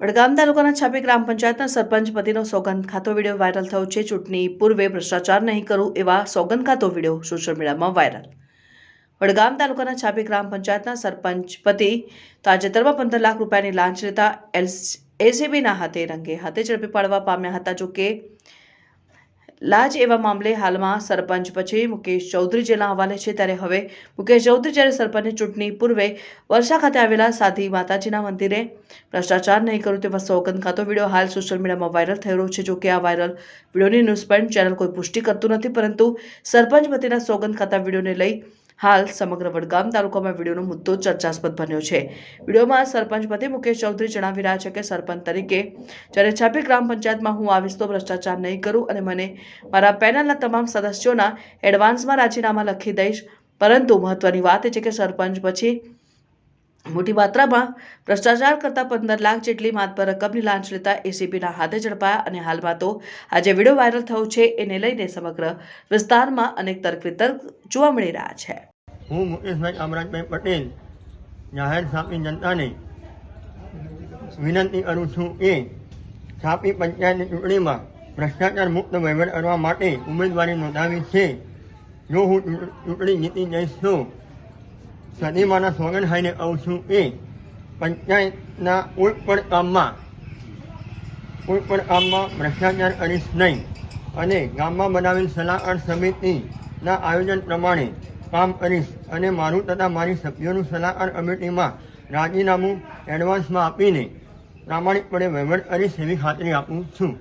વડગામ તાલુકાના છાપી ગ્રામ પંચાયતના સરપંચ પતિનો સોગંદ ખાતો વીડિયો વાયરલ થયો છે ચૂંટણી પૂર્વે ભ્રષ્ટાચાર નહીં કરું એવા સોગંદ ખાતો વીડિયો સોશિયલ મીડિયામાં વાયરલ વડગામ તાલુકાના છાપી ગ્રામ પંચાયતના સરપંચ પતિ તાજેતરમાં પંદર લાખ રૂપિયાની લાંચ લેતા એસીબીના હાથે રંગે હાથે ઝડપી પાડવા પામ્યા હતા જોકે લાજ એવા મામલે હાલમાં સરપંચ પછી મુકેશ ચૌધરી જેના હવાલે છે ત્યારે હવે મુકેશ ચૌધરી જ્યારે સરપંચની ચૂંટણી પૂર્વે વર્ષા ખાતે આવેલા સાધી માતાજીના મંદિરે ભ્રષ્ટાચાર નહીં કરું તેવા સોગંદ ખાતો વીડિયો હાલ સોશિયલ મીડિયામાં વાયરલ થઈ રહ્યો છે. જોકે આ વાયરલ વિડીયોની ન્યૂઝ પોઈન્ટ ચેનલ કોઈ પુષ્ટિ કરતું નથી, પરંતુ સરપંચ વતીના સોગંદ ખાતા વિડીયોને લઈ હાલ સમગ્ર વડગામ તાલુકામાં વિડીયોનો મુદ્દો ચર્ચાસ્પદ બન્યો છે. વિડીયોમાં સરપંચ પતિ મુકેશ ચૌધરી જણાવી રહ્યા છે કે સરપંચ તરીકે જ્યારે છાપી ગ્રામ પંચાયતમાં હું આવીશ તો ભ્રષ્ટાચાર નહીં કરું અને મને મારા પેનલના તમામ સદસ્યોના એડવાન્સમાં રાજીનામા લખી દઈશ. પરંતુ મહત્વની વાત એ છે કે સરપંચ પછી મોટી માત્રામાં ભ્રષ્ટાચાર કરતા પંદર લાખ જેટલી માતબર રકમની લાંચ લેતા એસીબીના હાથે ઝડપાયા અને હાલમાં તો આજે વીડિયો વાયરલ થયો છે. એને લઈને સમગ્ર વિસ્તારમાં અનેક તર્ક વિતર્ક જોવા મળી રહ્યા છે. હું મુકેશભાઈ અમરાજભાઈ પટેલ, જાહેર સાપી જનતાને વિનંતી કરું છું કે સાપી પંચાયતની ચૂંટણીમાં ભ્રષ્ટાચાર મુક્ત વહીવટ કરવા માટે ઉમેદવારી નોંધાવી છે. જો હું ચૂંટણી જીતી જઈશ તો સદીમાના સોગન ખાઈને કહું છું કે પંચાયતના કોઈ પણ કામમાં કોઈ પણ કામમાં ભ્રષ્ટાચાર કરીશ નહીં. અને ગામમાં બનાવેલ સલાહકાર સમિતિના આયોજન પ્રમાણે કામ કરીશ. અને મારું તથા મારી સભ્યોનું સલાહકાર કમિટીમાં રાજીનામું એડવાન્સમાં આપીને પ્રામાણિકપણે વહીવટ કરીશ એવી ખાતરી આપું છું.